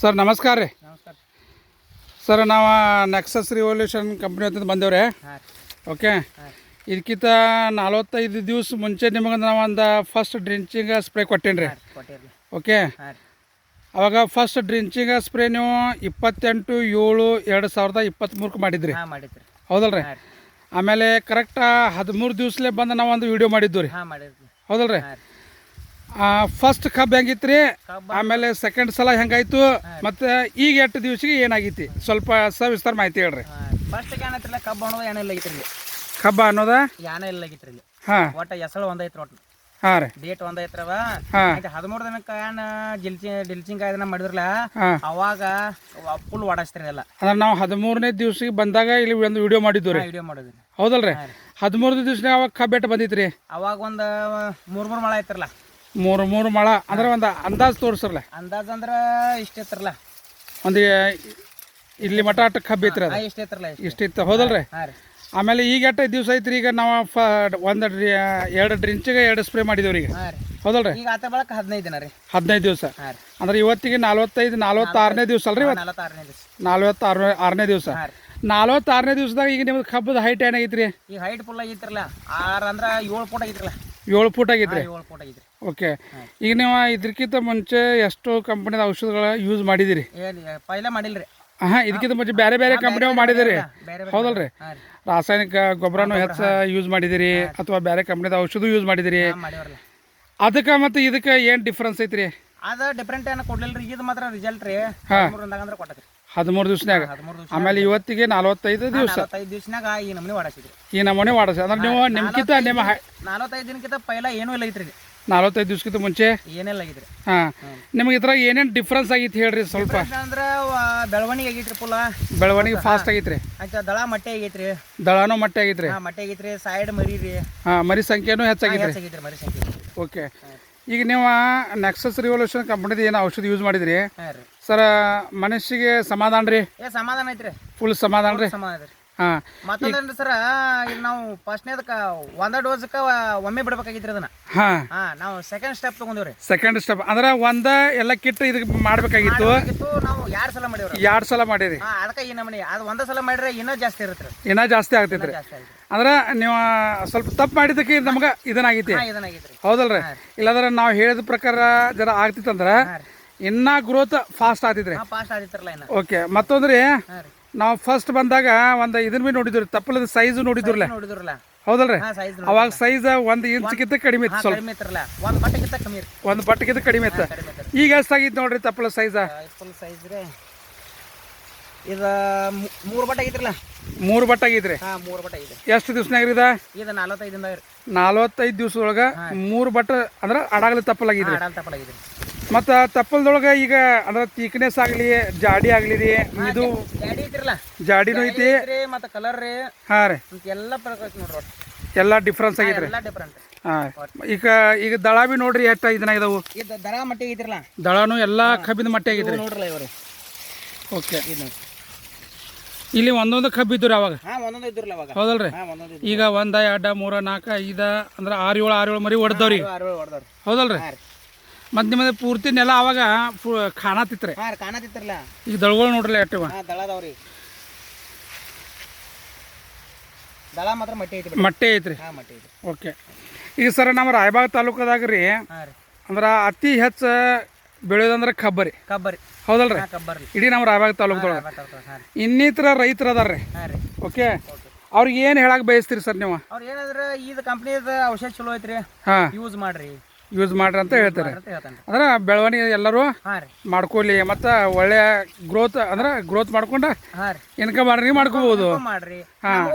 Sir ನಮಸ್ಕಾರ ರೀ. ನಮಸ್ಕಾರ ಸರ್ ನಾವು ನೆಕ್ಸಸ್ ರಿವಲ್ಯೂಷನ್ ಕಂಪ್ನಿ ಅಂತ ಬಂದೇವ್ರಿ. ರೀ. ಓಕೆ ಇದಕ್ಕಿಂತ ನಲವತ್ತೈದು ದಿವಸ ಮುಂಚೆ ನಿಮಗೆ ನಾವು ಒಂದು ಫಸ್ಟ್ ಡ್ರಿಂಚಿಂಗ್ ಸ್ಪ್ರೇ ಕೊಟ್ಟೇನಿ ರೀ ಓಕೆ ಅವಾಗ ಫಸ್ಟ್ ಡ್ರಿಂಚಿಂಗ್ ಸ್ಪ್ರೇ ನೀವು ಇಪ್ಪತ್ತೆಂಟು ಏಳು ಎರಡು ಸಾವಿರದ ಇಪ್ಪತ್ತ್ಮೂರಕ್ಕೆ ಮಾಡಿದ್ರಿ. ಹಾಂ ಮಾಡಿದ್ರಿ. ಹೌದಲ್ರಿ? ರೀ. ಆಮೇಲೆ ಕರೆಕ್ಟ್ ಹದಿಮೂರು ದಿವ್ಸಲೇ ಬಂದು ನಾವು ಒಂದು ವಿಡಿಯೋ ಮಾಡಿದ್ದು ರೀ. ಹಾಂ ಮಾಡಿದ್ರಿ ಹೌದಲ್ರಿ? ರೀ. ಫಸ್ಟ್ ಕಬ್ಬು ಹೆಂಗಿತ್ತು ರೀ ಆಮೇಲೆ ಸೆಕೆಂಡ್ ಸಲ ಹೆಂಗಾಯ್ತು? ಮತ್ತೆ ಈಗ ಎಷ್ಟು ದಿವಸಕ್ಕೆ ಏನಾಗೈತಿ? ಸ್ವಲ್ಪ ಸವಿಸ್ತಾರ ಮಾಹಿತಿ ಹೇಳ್ರಿ. ಫಸ್ಟ್ ಏನೈತ್ರಲ್ಲ ಕಬ್ಬು ಅನ್ನೋದು ಏನಿಲ್ಲ ಆಗಿತ್ರಿ ಕಬ್ಬ ಅನ್ನೋದ? ಯಾನೇ ಇಲ್ಲ ಆಗಿತ್ರಿ ಹಾಂ. ಒಟ್ಟು ಹೆಸಳು ಒಂದೈತ್ರಿ ಒಟ್ಟು. ಹಾಂ ರೀ. ಡೇಟ್ ಒಂದೈತ್ರವ ಹದಿಮೂರು ದಿನಕ್ಕೆ ಏನು ಜಿಲ್ಚಿ ಡಿಲ್ಚಿಂಗ್ ಇದನ್ನ ಮಾಡಿದ್ರಲ್ಲ ಅವಾಗ ಫುಲ್ ಓಡಾಸ್ತೀರಿ ಎಲ್ಲ. ಅಂದ್ರೆ ನಾವು ಹದಿಮೂರನೇ ದಿವಸ ಬಂದಾಗ ಇಲ್ಲಿ ಒಂದು ವಿಡಿಯೋ ಮಾಡಿದ್ದು ರೀ. ವಿಡಿಯೋ ಮಾಡಿದ್ರಿ ಹೌದಲ್ರಿ? ಹದಿಮೂರನೇ ದಿವ್ಸ ಅವಾಗ ಕಬ್ಬು ಬಂದಿತ್ತು ರೀ ಅವಾಗ ಒಂದು ಮೂರು ಮೂರು ಮಳೆ ಐತ್ರಲ್ಲ. ಮೂರು ಮೂರು ಮಳ ಅಂದ್ರೆ ಒಂದು ಅಂದಾಜು ತೋರಿಸ್ರಲ್ಲ ಅಂದಾಜ್ ಅಂದ್ರೆ ಇಷ್ಟ ಇತ್ರಲ್ಲ ಒಂದು ಇಲ್ಲಿ ಮಠ ಅಟ್ಟ ಕಬ್ಬು ಐತ್ರಿ ಅದು. ಇಷ್ಟ ಐತ್ರಲ್ಲ ಇಷ್ಟ. ಇಷ್ಟಿತ್ತು ಹೌದಲ್ರಿ? ಹಾಂ ರೀ. ಆಮೇಲೆ ಈಗ ಎಷ್ಟು ದಿವಸ ಐತ್ರಿ ಈಗ ನಾವು ಫ ಒಂದು ಎರಡು ಡ್ರಿಂಚಿಗೆ ಎರಡು ಸ್ಪ್ರೇ ಮಾಡಿದೇವ್ರಿ ಈಗ. ಹಾಂ ರೀ. ಹೌದಲ್ರಿ? ಈಗ ಆತ ಬಳಕ ಹದಿನೈದು ದಿನ ರೀ. ಹದಿನೈದು ದಿವಸ. ಹಾಂ ರೀ. ಅಂದ್ರೆ ಇವತ್ತಿಗೆ ನಲ್ವತ್ತೈದು ನಲ್ವತ್ತಾರನೇ ದಿವಸ ಅಲ್ರಿ ಇವತ್ತು? ನಲವತ್ತಾರನೇ ದಿವಸ. ನಲ್ವತ್ತಾರು ಆರನೇ ದಿವಸ. ಹಾಂ ರೀ. ನಲ್ವತ್ತಾರನೇ ದಿವಸದಾಗ ಈಗ ನಿಮ್ದು ಕಬ್ಬದ ಹೈಟ್ ಏನಾಗೈತ್ರಿ? ಈಗ ಹೈಟ್ ಫುಲ್ ಆಗಿತ್ರಲ್ಲ ಆರು ಅಂದ್ರೆ ಏಳು ಫೂಟ್ ಆಗಿತ್ರಲ್ಲ ಏಳು ಫೂಟ್ ಆಗೈತ್ರಿ? ಏಳು ಫೂಟ್ ಆಗಿದ್ರಿ ಓಕೆ. ಈಗ ನೀವು ಇದಕ್ಕಿಂತ ಮುಂಚೆ ಎಷ್ಟು ಕಂಪನಿದ ಔಷಧಗಳ ಯೂಸ್ ಮಾಡಿದಿರಿ ಪೈಲ ಮಾಡಿಲ್ರಿ. ಹಾಂ ಇದಕ್ಕಿಂತ ಮುಂಚೆ ಬೇರೆ ಬೇರೆ ಕಂಪನಿ ಮಾಡಿದಿರಿ ಹೌದಲ್ರಿ. ರೀ. ರಾಸಾಯನಿಕ ಗೊಬ್ಬರನು ಹೆಚ್ಚು ಯೂಸ್ ಮಾಡಿದಿರಿ ಅಥವಾ ಬೇರೆ ಕಂಪನಿದ ಔಷಧ ಯೂಸ್ ಮಾಡಿದಿರಿ ಅದಕ್ಕೆ ಮತ್ತು ಇದಕ್ಕೆ ಏನು ಡಿಫ್ರೆನ್ಸ್ ಐತ್ರಿ? ಅದು ಡಿಫ್ರೆಂಟ್ ಏನು ಕೊಡ್ಲಿಲ್ರಿ ಇದು ಮಾತ್ರ ರಿಸಲ್ಟ್ ರೀ. ಅಂದ್ರೆ ಕೊಟ್ಟದ್ರಿ. ಹದಿಮೂರು ದಿವಸನಾಗ ಆಮೇಲೆ ಇವತ್ತಿಗೆ ನಲವತ್ತೈದು ದಿವಸ. ದಿವಸನಾಗ ಈ ನಮೂನೆ ಓಡಾಸಿದ್ರಿ ಈ ನಮೂನೆ ವಾಡಸ. ಅಂದ್ರೆ ನೀವು ನಿಮ್ಕಿಂತ ನಿಮ್ಮ ನಲವತ್ತೈದು ದಿನಕ್ಕಿಂತ ಪೈಲ ಏನೂ ಇಲ್ಲ ಐತ್ರಿ. ನಲವತ್ತೈದು ದಿವ್ಸಕ್ಕಿಂತ ಮುಂಚೆ? ಏನೆಲ್ಲ ಆಗಿದ್ರೆ? ಹಾ. ನಿಮ್ಗೆ ಇದ್ರಾಗ ಏನೇನು ಡಿಫ್ರೆನ್ಸ್ ಆಗಿತ್ತು ಹೇಳ್ರಿ ಸ್ವಲ್ಪ? ಅಂದ್ರೆ ಬೆಳವಣಿಗೆ ಆಗೈತ್ರಿ ಫುಲ್ಲ ಬೆಳವಣಿಗೆ ಫಾಸ್ಟ್ ಆಗೈತ್ರಿ? ಆಯ್ತಾ ದಳ ಮಟ್ಟೆ ಆಗೈತ್ರಿ. ದಳಾನು ಮಟ್ಟೆ ಆಗೈತ್ರಿ? ಮಟ್ಟೆ ಆಗೈತ್ರಿ ಸೈಡ್ ಮರಿ ರೀ. ಹಾಂ ಮರಿ ಸಂಖ್ಯೆನೂ ಹೆಚ್ಚಾಗೈತ್ರಿ ಮರಿ ಸಂಖ್ಯೆ. ಓಕೆ ಈಗ ನೀವು ನೆಕ್ಸಸ್ ರಿವಲ್ಯೂಷನ್ ಕಂಪ್ನಿದ ಏನು ಔಷಧ ಯೂಸ್ ಮಾಡಿದ್ರಿ? ಸರ್ ಮನಸ್ಸಿಗೆ ಸಮಾಧಾನ ರೀ? ಏ ಸಮಾಧಾನ ಐತ್ರಿ. ಫುಲ್ ಸಮಾಧಾನ ರೀ? ಸಮಾಧಾನ ಮತ್ತೊಂದೇನ್ರಿ ಸರ ಈಗ ನಾವು ಫಸ್ಟ್ನೇದಕ್ಕ ಒಂದ ಡೋಸ್ಕ ಒಮ್ಮೆ ಬಿಡ್ಬೇಕಾಗಿತ್ರಿ ಅದನ್ನ. ಹಾ. ಹಾ ನಾವು ಸೆಕೆಂಡ್ ಸ್ಟೆಪ್ ತಗೊಂಡಿವ್ರಿ. ಸೆಕೆಂಡ್ ಸ್ಟೆಪ್ ಅಂದ್ರ ಒಂದ ಎಲ್ಲ ಕಿಟ್ ಇದಕ್ಕೆ ಮಾಡಬೇಕಾಗಿತ್ತು. ನಾವು ಎರಡು ಸಲ ಮಾಡಿವ್ರಿ ಎರಡ್ ಸಲ ಮಾಡಿರಿ. ಹಾ ಅದಕ್ಕೆ ಈ ನಮ್ಮನೆ ಅದು ಒಂದೇ ಸಲ ಮಾಡಿದ್ರೆ ಇನ್ನೂ ಜಾಸ್ತಿ ಇರುತ್ತೆ ಇನ್ನೂ ಜಾಸ್ತಿ ಆಗ್ತೈತ್ರಿ. ಜಾಸ್ತಿ ಅಂದ್ರೆ ನೀವು ಸ್ವಲ್ಪ ತಪ್ಪು ಮಾಡಿದಕ್ಕೆ ನಮ್ಗೆ ಇದನ್ನಾಗೈತಿ. ಹಾ ಇದನ್ನಾಗೈತ್ರಿ. ಹೌದಲ್ರಿ? ಇಲ್ಲಾಂದ್ರೆ ನಾವು ಹೇಳಿದ ಪ್ರಕಾರ ಜರ ಆಗ್ತಿತ್ತಂದ್ರ ಇನ್ನ ಗ್ರೋತ್ ಫಾಸ್ಟ್ ಆಗ್ತಿದ್ರಿ ಹಾ ಫಾಸ್ಟ್ ಆಗಿತ್ತಿರಲ್ಲ ಇನ್ನ. ಓಕೆ ಮತ್ತೊಂದ್ರಿ? ಹಾ ರೀ. ನಾವು ಫಸ್ಟ್ ಬಂದಾಗ ಒಂದು ಇದನ್ನ ಬಿ ನೋಡಿದ್ರಿ ತಪ್ಪಲದ ಸೈಜ್ ನೋಡಿದ್ರಲ್ಲ. ನೋಡಿದ್ರಲ್ಲ. ಹೌದಲ್ರಿ? ಅವಾಗ ಸೈಜ್ ಒಂದು ಇಂಚ್ಗಿಂತ ಕಡಿಮೆ ಇತ್ತು ಸ್ವಲ್ಪ. ಒಂದು ಬಟ್ಟೆಗಿಂತ ಕಡಿಮೆ ಇತ್ತು. ಈಗ ಎಷ್ಟಾಗಿತ್ತು ನೋಡ್ರಿ ತಪ್ಪಲ ಸೈಜ್ ಇದ ಸೈಜ್ ರೀ. ಇದು ಮೂರು ಬಟ್ಟೆ ಆಗಿದ್ರಲ್ಲ ಮೂರು ಬಟ್ಟೆ ಆಗೈತ್ರಿ. ಹಾ ಮೂರು ಬಟ್ಟೆ ಎಷ್ಟು ದಿವ್ಸನಾಗ ಇದ? ಇದು ನಲವತ್ತೈದು ರೀ ದಿವಸ ದಿವ್ಸದೊಳಗೆ ಮೂರು ಬಟ್ಟೆ ಅಂದ್ರೆ ಅಡಾಗಲಿ ತಪ್ಪಲಾಗಿದ್ರಿ ಆಗಿದ್ರಿ ಮತ್ತು ತಪ್ಪಲ್ದೊಳಗೆ ಈಗ ಅಂದ್ರೆ ತೀಕ್ನೆಸ್ ಆಗಲಿ ಜಾಡಿ ಆಗಲಿ ರೀ ಇದು ಜಾಡಿ ಐತಿರಲ್ಲ. ಜಾಡಿನೂ ಐತಿ. ಮತ್ತು ಕಲರ್ ರೀ. ಹಾಂ ರೀ. ಎಲ್ಲ ನೋಡ್ರಿ ಡಿಫ್ರೆನ್ಸ್ ಎಲ್ಲ ಡಿಫ್ರೆಂಟ್ ಹಾಂ ಈಗ ಈಗ ದಳ ಬಿ ನೋಡ್ರಿ ಎಷ್ಟು ಇದಾವು? ಇದು ದಳ ಮಟ್ಟಿ ಐತಿರಲ್ಲ. ದಳನು ಎಲ್ಲ ಕಬ್ಬಿನ ಮಟ್ಟೆ ಆಗಿದ್ರಿ ನೋಡ್ರಲ್ಲ ಇವ್ರಿ. ಓಕೆ. ಇದು ಇಲ್ಲಿ ಒಂದೊಂದು ಕಬ್ಬು ಇದ್ದು ಅವಾಗ? ಹೌದಲ್ರಿ. ಈಗ ಒಂದ ಎರಡ ಮೂರ ನಾಲ್ಕ ಐದ ಅಂದ್ರೆ ಆರು ಏಳು ಆರು ಏಳು ಮರಿ ಹೊಡೆದವ್ರಿ ಹೌದಲ್ರಿ. ಮತ್ತು ನಿಮ್ಮದು ಪೂರ್ತಿ ನೆಲ ಅವಾಗ ಫು ಖಾನಾತಿತ್ರಿ. ಹಾ ಕಾಣತಿತ್ತಿರಲ್ಲ ಈಗ ದಳಗಳು ನೋಡ್ರಲ್ಲ ಎಟ್ಟಿವ ಹಾ ದಳ ಮಾತ್ರ ಮಟ್ಟಿ ಐತಿ ಮಟ್ಟೆ ಐತ್ರಿ. ಹಾ ಮಟ್ಟಿ ಐತಿ ಓಕೆ. ಈಗ ಸರ್ ನಮ್ಮ ರಾಯಬಾಗ ತಾಲೂಕದಾಗ ರೀ ಅಂದ್ರ ರೀ. ಅಂದ್ರೆ ಅತಿ ಹೆಚ್ಚು ಬೆಳೆಯೋದಂದ್ರೆ ಕಬ್ಬರಿ. ಕಬ್ಬರಿ. ಹೌದಲ್ರಿ? ಹಾ ಕಬ್ಬರ್ಲಿ ಇಡೀ ನಮ್ಮ ರಾಯಬಾಗ ತಾಲೂಕದೊಳಗೆ. ಇನ್ನಿತರ ರೈತರು ಅದಾರ ರೀ. ಹಾ ರೀ. ಓಕೆ? ಅವ್ರಿಗೆ ಏನು ಹೇಳಕ್ಕೆ ಬಯಸ್ತೀರಿ ಸರ್ ನೀವು? ಅವ್ರು ಏನಾದ್ರೆ ಇದು ಕಂಪ್ನಿದ ಔಷಧ ಚಲೋ ಐತ್ರಿ. ಹಾಂ. ಯೂಸ್ ಮಾಡ್ರಿ. ಯೂಸ್ ಮಾಡ್ರಿ ಅಂತ ಹೇಳ್ತಾರೆ. ಅಂದ್ರೆ ಬೆಳವಣಿಗೆ ಎಲ್ಲರೂ ಮಾಡ್ಕೊಳ್ಳಿ ಮತ್ತ ಒಳ್ಳೆಯ ಗ್ರೋತ್ ಅಂದ್ರೆ ಗ್ರೋತ್ ಮಾಡ್ಕೊಂಡ ಇನ್ಕಮ್ ಮಾಡ್ರಿ ಮಾಡ್ಕೋಬಹುದು ಮಾಡ್ರಿ.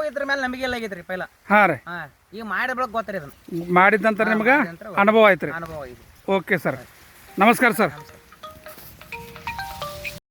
ಇದ್ರ ಮೇಲೆ ನಮಗೆ ಎಲ್ಲ ಆಗೈತ್ರಿ ಪೈಲ. ಹಾಂ ರೀ. ಹಾ ಈಗ ಮಾಡಿ ಬೆಳಕ್ ಗೊತ್ತರಿ ಅದನ್ನ ಮಾಡಿದ ನಂತರ ನಿಮ್ಗೆ ಅನುಭವ ಆಯ್ತು ಅನುಭವ ಓಕೆ ಸರ್ ನಮಸ್ಕಾರ ಸರ್